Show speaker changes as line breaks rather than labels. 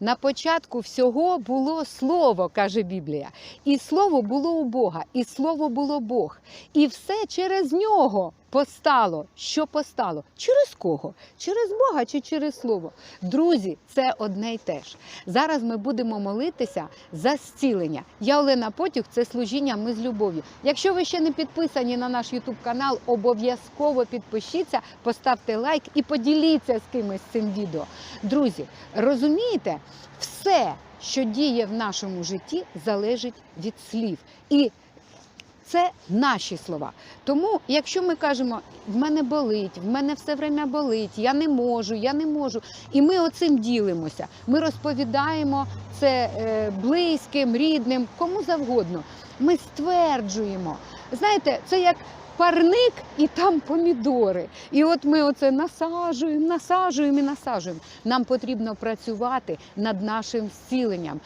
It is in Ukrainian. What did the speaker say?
На початку всього було слово, каже Біблія. І слово було у Бога, і слово було Бог. І все через нього постало. Що постало? Через кого? Через Бога чи через слово? Друзі, це одне й те ж. Зараз ми будемо молитися за зцілення. Я Олена Потюх, це служіння ми з любов'ю. Якщо ви ще не підписані на наш Ютуб канал, обов'язково підпишіться, поставте лайк і поділіться з кимось цим відео. Друзі, розумієте, все, що діє в нашому житті, залежить від слів. І це наші слова. Тому, якщо ми кажемо, в мене болить, в мене все время болить, я не можу, я не можу, і ми оцим ділимося. Ми розповідаємо це е, близьким, рідним, кому завгодно. Ми стверджуємо. Знаєте, це як парник і там помідори. І от ми оце насаджуємо, насаджуємо і насаджуємо. Нам потрібно працювати над нашим зціленням.